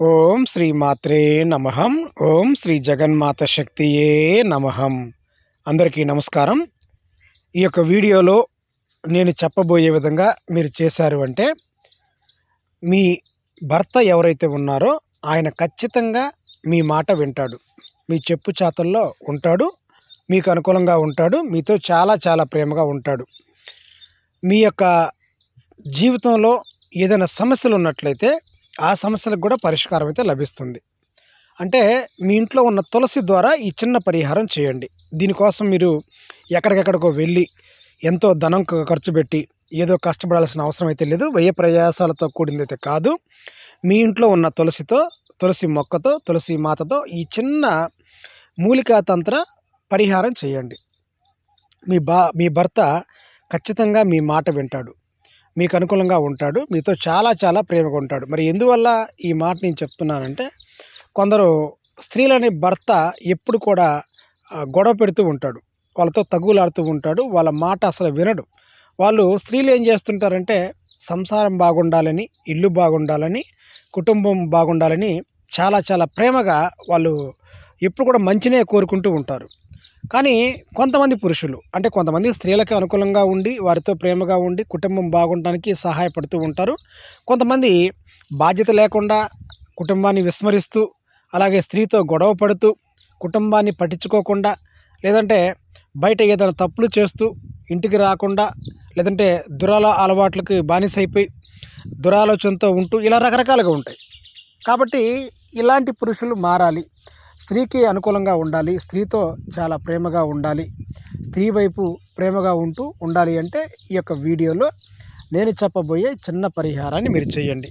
ఓం శ్రీ మాత్రే నమహం ఓం శ్రీ జగన్మాత శక్తియే నమహం అందరికీ నమస్కారం. ఈ యొక్క వీడియోలో నేను చెప్పబోయే విధంగా మీరు చేశారు అంటే మీ భర్త ఎవరైతే ఉన్నారో ఆయన ఖచ్చితంగా మీ మాట వింటాడు. మీ చెప్పు చాతల్లో ఉంటాడు మీకు అనుకూలంగా ఉంటాడు మీతో చాలా చాలా ప్రేమగా ఉంటాడు. మీ యొక్క జీవితంలో ఏదైనా సమస్యలు ఉన్నట్లయితే ఆ సమస్యలకు కూడా పరిష్కారం అయితే లభిస్తుంది. అంటే మీ ఇంట్లో ఉన్న తులసి ద్వారా ఈ చిన్న పరిహారం చేయండి. దీనికోసం మీరు ఎక్కడికెక్కడికో వెళ్ళి ఎంతో ధనం ఖర్చు పెట్టి ఏదో కష్టపడాల్సిన అవసరం అయితే లేదు. వ్యయ ప్రయాసాలతో కూడిందైతే కాదు. మీ ఇంట్లో ఉన్న తులసితో తులసి మొక్కతో తులసి మాతతో ఈ చిన్న మూలికా తంత్ర పరిహారం చేయండి. మీ బా మీ భర్త ఖచ్చితంగా మీ మాట వింటాడు. మీకు అనుకూలంగా ఉంటాడు. మీతో చాలా చాలా ప్రేమగా ఉంటాడు. మరి ఎందువల్ల ఈ మాట నేను చెప్తున్నానంటే కొందరు స్త్రీలని భర్త ఎప్పుడు కూడా గొడవ పెడుతూ ఉంటాడు. వాళ్ళతో తగులాడుతూ ఉంటాడు. వాళ్ళ మాట అసలు వినడు. వాళ్ళు స్త్రీలు ఏం చేస్తుంటారంటే సంసారం బాగుండాలని ఇల్లు బాగుండాలని కుటుంబం బాగుండాలని చాలా చాలా ప్రేమగా వాళ్ళు ఎప్పుడు కూడా మంచినే కోరుకుంటూ ఉంటారు. కానీ కొంతమంది పురుషులు అంటే కొంతమంది స్త్రీలకు అనుకూలంగా ఉండి వారితో ప్రేమగా ఉండి కుటుంబం బాగుండడానికి సహాయపడుతూ ఉంటారు. కొంతమంది బాధ్యత లేకుండా కుటుంబాన్ని విస్మరిస్తూ అలాగే స్త్రీతో గొడవ పడుతూ కుటుంబాన్ని పట్టించుకోకుండా లేదంటే బయట ఏదైనా తప్పులు చేస్తూ ఇంటికి రాకుండా లేదంటే దురాల అలవాట్లకి బానిసైపోయి దురాలోచనతో ఉంటూ ఇలా రకరకాలుగా ఉంటాయి. కాబట్టి ఇలాంటి పురుషులు మారాలి. స్త్రీకి అనుకూలంగా ఉండాలి స్త్రీతో చాలా ప్రేమగా ఉండాలి స్త్రీ వైపు ప్రేమగా ఉంటూ ఉండాలి అంటే ఈ యొక్క వీడియోలో నేను చెప్పబోయే చిన్న పరిహారాన్ని మీరు చేయండి.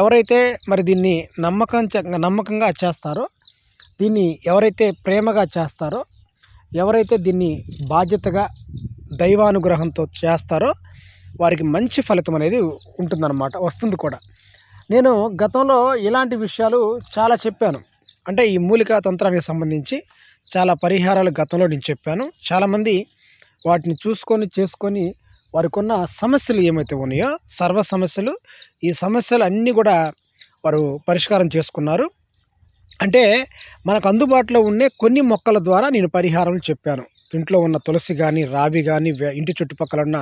ఎవరైతే మరి దీన్ని నమ్మకం నమ్మకంగా చేస్తారో దీన్ని ఎవరైతే ప్రేమగా చేస్తారో ఎవరైతే దీన్ని బాధ్యతగా దైవానుగ్రహంతో చేస్తారో వారికి మంచి ఫలితం అనేది ఉంటుందన్నమాట వస్తుంది కూడా. నేను గతంలో ఇలాంటి విషయాలు చాలా చెప్పాను. అంటే ఈ మూలికా తంత్రానికి సంబంధించి చాలా పరిహారాలు గతంలో నేను చెప్పాను. చాలామంది వాటిని చూసుకొని చేసుకొని వారికి ఉన్న సమస్యలు ఏమైతే ఉన్నాయో సర్వ సమస్యలు ఈ సమస్యలు అన్నీ కూడా వారు పరిష్కారం చేసుకున్నారు. అంటే మనకు అందుబాటులో ఉండే కొన్ని మొక్కల ద్వారా నేను పరిహారం చెప్పాను. ఇంట్లో ఉన్న తులసి కానీ రావి కానీ ఇంటి చుట్టుపక్కల ఉన్న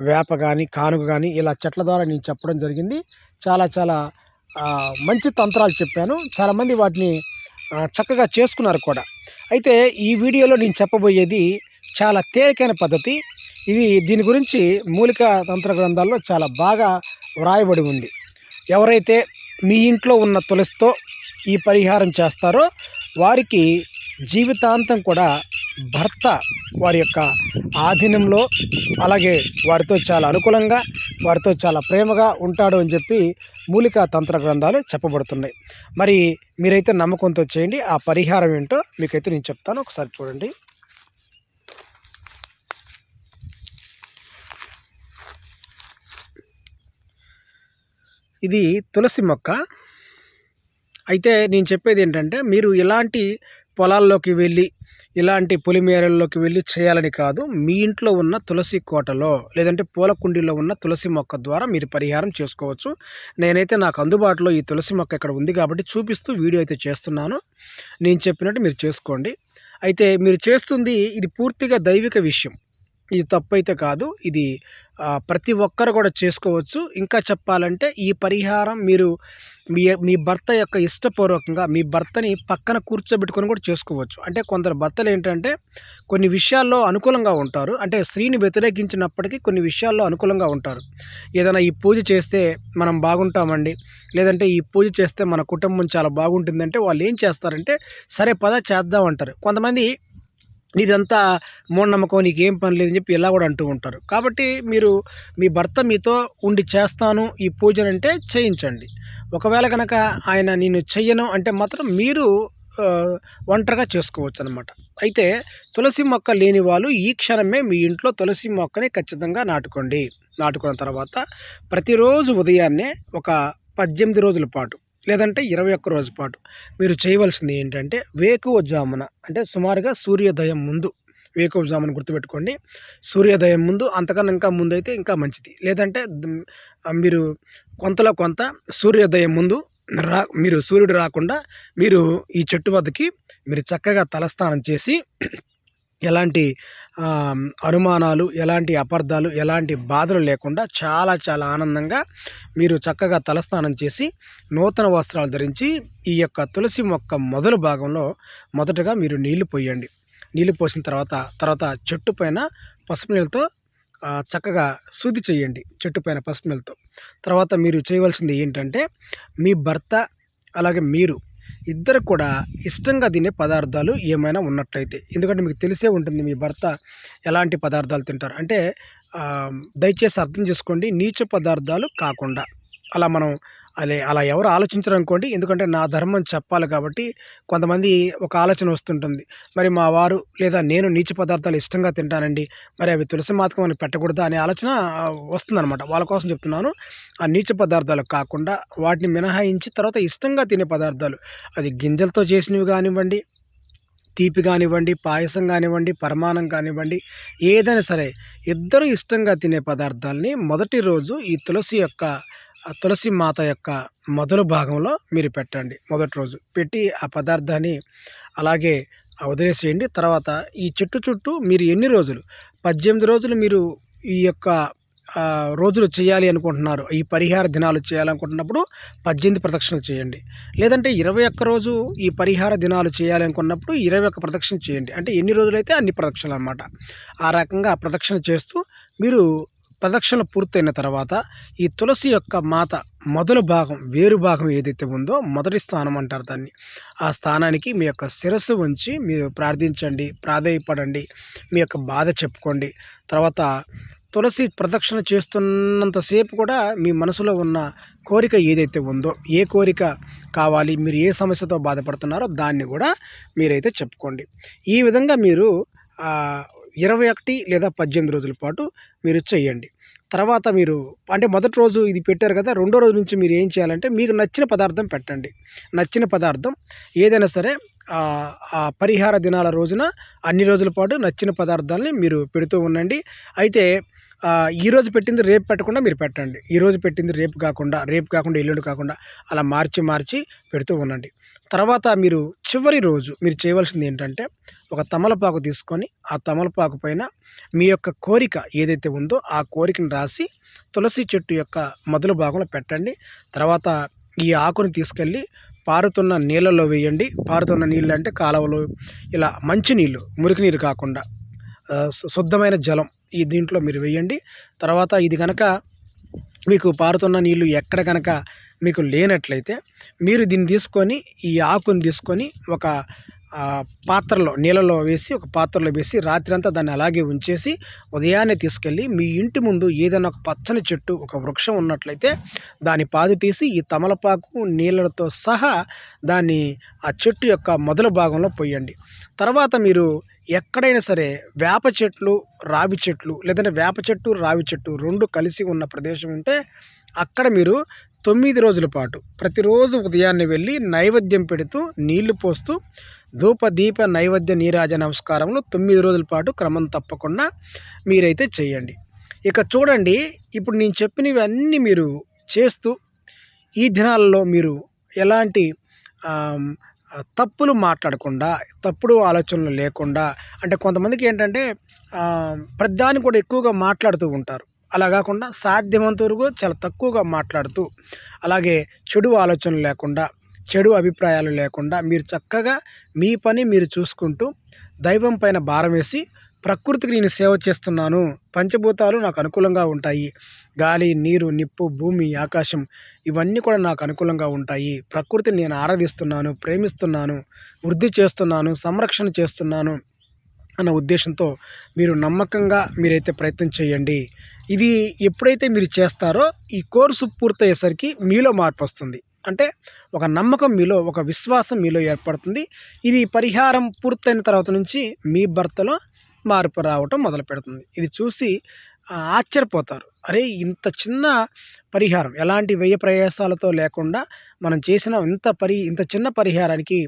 వేప కానీ కానుగ కానీ ఇలా చెట్ల ద్వారా నేను చెప్పడం జరిగింది. చాలా చాలా మంచి తంత్రాలు చెప్పాను. చాలామంది వాటిని చక్కగా చేసుకున్నారు కూడా. అయితే ఈ వీడియోలో నేను చెప్పబోయేది చాలా తేలికైన పద్ధతి. ఇది దీని గురించి మూలిక తంత్ర గ్రంథాల్లో చాలా బాగా వ్రాయబడి ఉంది. ఎవరైతే మీ ఇంట్లో ఉన్న తులసితో ఈ పరిహారం చేస్తారో వారికి జీవితాంతం కూడా భర్త వారి యొక్క ఆధీనంలో అలాగే వారితో చాలా అనుకూలంగా వారితో చాలా ప్రేమగా ఉంటాడు అని చెప్పి మూలికా తంత్ర గ్రంథాలు చెప్పబడుతున్నాయి. మరి మీరైతే నమ్మకంతో చేయండి. ఆ పరిహారం ఏంటో మీకైతే నేను చెప్తాను. ఒకసారి చూడండి. ఇది తులసి మొక్క. అయితే నేను చెప్పేది ఏంటంటే మీరు ఇలాంటి పొలాల్లోకి వెళ్ళి ఇలాంటి పొలిమేరల్లోకి వెళ్ళి చేయాలని కాదు మీ ఇంట్లో ఉన్న తులసి కోటలో లేదంటే పూల కుండీలో ఉన్న తులసి మొక్క ద్వారా మీరు పరిహారం చేసుకోవచ్చు. నేనైతే నాకు అందుబాటులో ఈ తులసి మొక్క ఇక్కడ ఉంది కాబట్టి చూపిస్తూ వీడియో అయితే చేస్తున్నాను. నేను చెప్పినట్టు మీరు చేసుకోండి. అయితే మీరు చేస్తుంది ఇది పూర్తిగా దైవిక విషయం. ఇది తప్పైతే కాదు. ఇది ప్రతి ఒక్కరు కూడా చేసుకోవచ్చు. ఇంకా చెప్పాలంటే ఈ పరిహారం మీరు మీ మీ భర్త యొక్క ఇష్టపూర్వకంగా మీ భర్తని పక్కన కూర్చోబెట్టుకొని కూడా చేసుకోవచ్చు. అంటే కొందరు భర్తలు ఏంటంటే కొన్ని విషయాల్లో అనుకూలంగా ఉంటారు. అంటే స్త్రీని వ్యతిరేకించినప్పటికీ కొన్ని విషయాల్లో అనుకూలంగా ఉంటారు. ఏదైనా ఈ పూజ చేస్తే మనం బాగుంటామండి. లేదంటే ఈ పూజ చేస్తే మన కుటుంబం చాలా బాగుంటుందంటే వాళ్ళు ఏం చేస్తారంటే సరే పద చేద్దాం అంటారు. కొంతమంది ఇదంతా మూఢనమ్మకం నీకు ఏం పని లేదని చెప్పి ఇలా కూడా అంటూ ఉంటారు. కాబట్టి మీరు మీ భర్త మీతో ఉండి చేస్తాను ఈ పూజను అంటే చేయించండి. ఒకవేళ కనుక ఆయన నేను చెయ్యను అంటే మాత్రం మీరు ఒంటరిగా చేసుకోవచ్చు అనమాట అయితే తులసి మొక్క లేని వాళ్ళు ఈ క్షణమే మీ ఇంట్లో తులసి మొక్కని ఖచ్చితంగా నాటుకోండి. నాటుకున్న తర్వాత ప్రతిరోజు ఉదయాన్నే ఒక పద్దెనిమిది రోజుల పాటు లేదంటే ఇరవై ఒక్క రోజు పాటు. మీరు చేయవలసింది ఏంటంటే వేకువజామున అంటే సుమారుగా సూర్యోదయం ముందు వేకువజామున గుర్తుపెట్టుకోండి. సూర్యోదయం ముందు అంతకన్నా ఇంకా ముందు అయితే ఇంకా మంచిది. లేదంటే మీరు కొంతలో కొంత సూర్యోదయం ముందు రా మీరు సూర్యుడు రాకుండా మీరు ఈ చెట్టు వద్దకి మీరు చక్కగా తలస్నానం చేసి ఎలాంటి అనుమానాలు ఎలాంటి అపార్థాలు ఎలాంటి బాధలు లేకుండా చాలా చాలా ఆనందంగా మీరు చక్కగా తలస్నానం చేసి నూతన వస్త్రాలు ధరించి ఈ యొక్క తులసి మొక్క మొదలు భాగంలో మొదటగా మీరు నీళ్ళు పోయండి. నీళ్ళు పోసిన తర్వాత తర్వాత చెట్టు పైన పసుపు నీళ్ళతో చక్కగా శుద్ధి చేయండి చెట్టు పైన పసుపు నీళ్ళతో. తర్వాత మీరు చేయవలసింది ఏంటంటే మీ భర్త అలాగే మీరు ఇద్దరు కూడా ఇష్టంగా తినే పదార్థాలు ఏమైనా ఉన్నట్లయితే. ఎందుకంటే మీకు తెలిసే ఉంటుంది మీ భర్త ఎలాంటి పదార్థాలు తింటారు. అంటే దయచేసి అర్థం చేసుకోండి నీచ పదార్థాలు కాకుండా. అలా మనం అదే అలా ఎవరు ఆలోచించరు అనుకోండి. ఎందుకంటే నా ధర్మం చెప్పాలి కాబట్టి కొంతమంది ఒక ఆలోచన వస్తుంటుంది. మరి మా వారు లేదా నేను నీచ పదార్థాలు ఇష్టంగా తింటానండి. మరి అవి తులసి మాతకం అని పెట్టకూడదా అనే ఆలోచన వస్తుందన్నమాట. వాళ్ళ కోసం చెప్తున్నాను. ఆ నీచ పదార్థాలు కాకుండా వాటిని మినహాయించి తర్వాత ఇష్టంగా తినే పదార్థాలు. అది గింజలతో చేసినవి కానివ్వండి తీపి కానివ్వండి పాయసం కానివ్వండి పరమాణం కానివ్వండి ఏదైనా సరే ఇద్దరు ఇష్టంగా తినే పదార్థాలని మొదటి రోజు ఈ తులసి యొక్క తులసి మాత యొక్క మొదలు భాగంలో మీరు పెట్టండి మొదటి రోజు. పెట్టి ఆ పదార్థాన్ని అలాగే వదిలేసేయండి. తర్వాత ఈ చెట్టు చుట్టూ మీరు ఎన్ని రోజులు? పద్దెనిమిది రోజులు మీరు ఈ యొక్క రోజులు చేయాలి అనుకుంటున్నారు. ఈ పరిహార దినాలు చేయాలనుకుంటున్నప్పుడు పద్దెనిమిది ప్రదక్షిణలు చేయండి. లేదంటే ఇరవై ఒక్క రోజు ఈ పరిహార దినాలు చేయాలి అనుకున్నప్పుడు ఇరవై ఒక్క ప్రదక్షిణ చేయండి. అంటే ఎన్ని రోజులైతే అన్ని ప్రదక్షిణలు అనమాట ఆ రకంగా ప్రదక్షిణ చేస్తూ మీరు ప్రదక్షిణ పూర్తయిన తర్వాత ఈ తులసి యొక్క మాత మొదలు భాగం వేరు భాగం ఏదైతే ఉందో మొదటి స్థానం అంటారు దాన్ని. ఆ స్థానానికి మీ యొక్క శిరస్సు ఉంచి మీరు ప్రార్థించండి ప్రాధేయపడండి మీ యొక్క బాధ చెప్పుకోండి. తర్వాత తులసి ప్రదక్షిణ చేస్తున్నంతసేపు కూడా మీ మనసులో ఉన్న కోరిక ఏదైతే ఉందో ఏ కోరిక కావాలి మీరు ఏ సమస్యతో బాధపడుతున్నారో దాన్ని కూడా మీరైతే చెప్పుకోండి. ఈ విధంగా మీరు ఇరవై ఒకటి లేదా పద్దెనిమిది రోజుల పాటు మీరు చేయండి. తర్వాత మీరు అంటే మొదటి రోజు ఇది పెట్టారు కదా రెండో రోజు నుంచి మీరు ఏం చేయాలంటే మీకు నచ్చిన పదార్థం పెట్టండి. నచ్చిన పదార్థం ఏదైనా సరే ఆ, ఆ పరిహార దినాల రోజున అన్ని రోజుల పాటు నచ్చిన పదార్థాలని మీరు పెడుతూ ఉండండి. అయితే ఈరోజు పెట్టింది రేపు పెట్టకుండా మీరు పెట్టండి. ఈరోజు పెట్టింది రేపు కాకుండా రేపు కాకుండా ఎల్లుండి కాకుండా అలా మార్చి మార్చి పెడుతూ ఉండండి. తర్వాత మీరు చివరి రోజు మీరు చేయవలసింది ఏంటంటే ఒక తమలపాకు తీసుకొని ఆ తమలపాకు పైన మీ యొక్క కోరిక ఏదైతే ఉందో ఆ కోరికను రాసి తులసి చెట్టు యొక్క మొదలు భాగంలో పెట్టండి. తర్వాత ఈ ఆకుని తీసుకెళ్ళి పారుతున్న నీళ్ళలో వేయండి. పారుతున్న నీళ్ళు అంటే కాలువలు ఇలా మంచి నీళ్ళు మురికి నీరు కాకుండా శుద్ధమైన జలం ఈ దీంట్లో మీరు వేయండి తర్వాత ఇది కనుక మీకు పారుతున్న నీళ్ళు ఎక్కడ కనుక మీకు లేనట్లయితే మీరు దీన్ని తీసుకొని ఈ ఆకుని తీసుకొని ఒక పాత్రలో నీళ్ళలో వేసి ఒక పాత్రలో వేసి రాత్రంతా దాన్ని అలాగే ఉంచేసి ఉదయాన్నే తీసుకెళ్ళి మీ ఇంటి ముందు ఏదైనా ఒక పచ్చని చెట్టు ఒక వృక్షం ఉన్నట్లయితే దాని పాదు తీసి ఈ తమలపాకు నీళ్ళతో సహా దాన్ని ఆ చెట్టు యొక్క మొదల భాగంలో పోయండి. తర్వాత మీరు ఎక్కడైనా సరే వేప చెట్లు రావి చెట్లు లేదంటే వేప చెట్టు రావి చెట్టు రెండు కలిసి ఉన్న ప్రదేశం ఉంటే అక్కడ మీరు తొమ్మిది రోజుల పాటు ప్రతిరోజు ఉదయాన్నే వెళ్ళి నైవేద్యం పెడుతూ నీళ్ళు పోస్తూ ధూప దీప నైవేద్య నీరాజ నమస్కారంలో తొమ్మిది రోజుల పాటు క్రమం తప్పకుండా మీరైతే చేయండి. ఇక చూడండి ఇప్పుడు నేను చెప్పినవి అన్నీ మీరు చేస్తూ ఈ దినాలలో మీరు ఎలాంటి తప్పులు మాట్లాడకుండా తప్పుడు ఆలోచనలు లేకుండా అంటే కొంతమందికి ఏంటంటే ప్రతిదాన్ని కూడా ఎక్కువగా మాట్లాడుతూ ఉంటారు. అలా కాకుండా సాధ్యమంత వరకు చాలా తక్కువగా మాట్లాడుతూ అలాగే చెడు ఆలోచనలు లేకుండా చెడు అభిప్రాయాలు లేకుండా మీరు చక్కగా మీ పని మీరు చూసుకుంటూ దైవం పైన భారం వేసి ప్రకృతికి నేను సేవ చేస్తున్నాను పంచభూతాలు నాకు అనుకూలంగా ఉంటాయి గాలి నీరు నిప్పు భూమి ఆకాశం ఇవన్నీ కూడా నాకు అనుకూలంగా ఉంటాయి ప్రకృతిని నేను ఆరాధిస్తున్నాను ప్రేమిస్తున్నాను వృద్ధి చేస్తున్నాను సంరక్షణ చేస్తున్నాను అన్న ఉద్దేశంతో మీరు నమ్మకంగా మీరైతే ప్రయత్నం చేయండి. ఇది ఎప్పుడైతే మీరు చేస్తారో ఈ కోర్సు పూర్తయ్యేసరికి మీలో మార్పు వస్తుంది. అంటే ఒక నమ్మకం మీలో ఒక విశ్వాసం మీలో ఏర్పడుతుంది. ఇది పరిహారం పూర్తయిన తర్వాత నుంచి మీ భర్తలో మార్పు రావటం మొదలు పెడుతుంది ఇది చూసి ఆశ్చర్యపోతారు. అరే ఇంత చిన్న పరిహారం ఎలాంటి వ్యయ ప్రయాసాలతో లేకుండా మనం చేసిన ఇంత పరి ఇంత చిన్న పరిహారానికి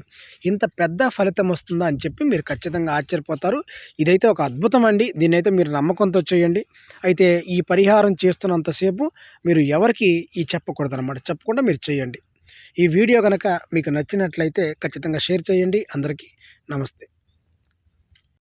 ఇంత పెద్ద ఫలితం వస్తుందా అని చెప్పి మీరు ఖచ్చితంగా ఆశ్చర్యపోతారు. ఇదైతే ఒక అద్భుతం అండి. దీన్ని అయితే మీరు నమ్మకంతో చేయండి. అయితే ఈ పరిహారం చేస్తున్నంతసేపు మీరు ఎవరికి ఈ చెప్పకూడదు అనమాట చెప్పకుండా మీరు చేయండి. ఈ వీడియో కనుక మీకు నచ్చినట్లయితే ఖచ్చితంగా షేర్ చేయండి. అందరికీ నమస్తే.